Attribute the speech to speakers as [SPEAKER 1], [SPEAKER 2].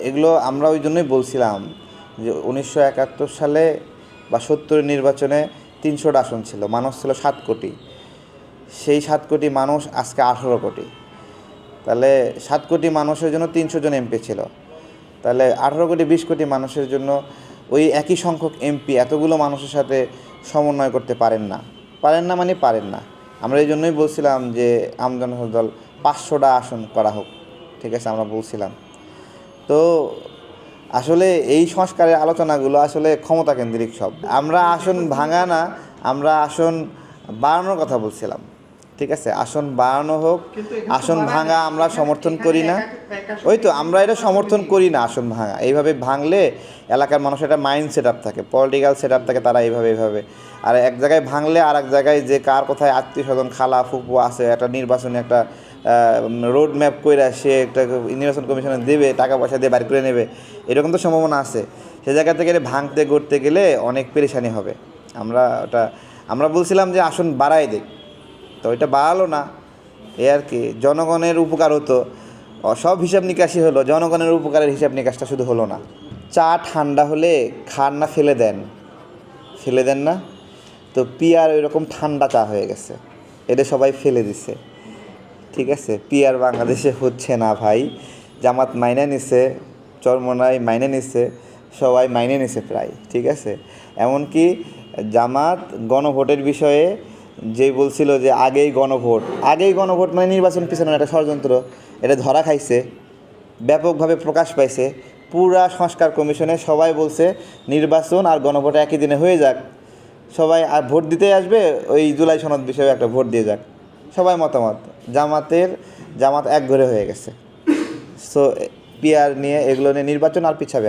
[SPEAKER 1] এগুলো আমরা ওই জন্যই বলছিলাম যে উনিশশো একাত্তর সালে বা সত্তরের নির্বাচনে তিনশোটা আসন ছিল। মানুষ ছিল সাত কোটি। সেই সাত কোটি মানুষ আজকে আঠেরো কোটি। তাহলে সাত কোটি মানুষের জন্য তিনশো জন এমপি ছিল। তাহলে আঠারো কোটি, বিশ কোটি মানুষের জন্য ওই একই সংখ্যক এমপি এতগুলো মানুষের সাথে সমন্বয় করতে পারেন না। পারেন না মানে পারেন না। আমরা এই জন্যই বলছিলাম যে আমজন দল পাঁচশোটা আসন করা হোক। ঠিক আছে, আমরা বলছিলাম। তো আসলে এই সংস্কারের আলোচনাগুলো আসলে ক্ষমতা কেন্দ্রিক সব। আমরা আসন ভাঙা না আমরা আসন বাড়ানোর কথা বলছিলাম ঠিক আছে? আসন বাড়ানো হোক আসন ভাঙা আমরা সমর্থন করি না। ওই তো আমরা এটা সমর্থন করি না আসন ভাঙা। এইভাবে ভাঙলে এলাকার মানুষের একটা মাইন্ড সেট আপ থাকে পলিটিক্যাল সেট আপ থাকে তারা এইভাবে এইভাবে। আর এক জায়গায় ভাঙলে আর এক জায়গায় যে কার কোথায় আত্মীয় স্বজন খালা ফুপু আছে একটা নির্বাচনী একটা রোড ম্যাপ করে সে একটা নির্বাচন কমিশনে দেবে, টাকা পয়সা দিয়ে বাড়ি করে নেবে, এরকম তো সম্ভাবনা আছে। সে জায়গা থেকে ভাঙতে, গড়তে গেলে অনেক পেরেশানি হবে। আমরা ওটা, আমরা বলছিলাম যে আসন বাড়াই দেখ তো এটা বাড়ালো না। এ আর কি, জনগণের উপকার হতো। সব হিসাব নিকাশই হলো, জনগণের উপকারের হিসাব নিকাশটা শুধু হলো না। চা ঠান্ডা হলে খান না ফেলে দেন। ফেলে দেন না। তো পিয়ার ওইরকম ঠান্ডা চা হয়ে গেছে। এটা সবাই ফেলে দিছে। ঠিক আছে? পিয়ার বাংলাদেশে হচ্ছে না ভাই। জামাত মাইনে নিছে, চরমনাই মাইনে নিছে, সবাই মাইনে নিছে প্রায়, ঠিক আছে? এমনকি জামাত গণভোটের বিষয়ে যে বলছিল যে আগেই গণভোট আগেই গণভোট মানে নির্বাচন পিছনে একটা ষড়যন্ত্র, এটা ধরা খাইছে, ব্যাপকভাবে প্রকাশ পাইছে। পুরা সংস্কার কমিশনে সবাই বলছে নির্বাচন আর গণভোট একই দিনে হয়ে যাক। সবাই আর ভোট দিতে আসবে, ওই জুলাই সনদ বিষয়ে একটা ভোট দিয়ে যাক। সবাই মতামত জামাতের জামাত এক ঘরে হয়ে গেছে সো পিয়ার নিয়ে এগুলো নিয়ে নির্বাচন আর পিছাবে।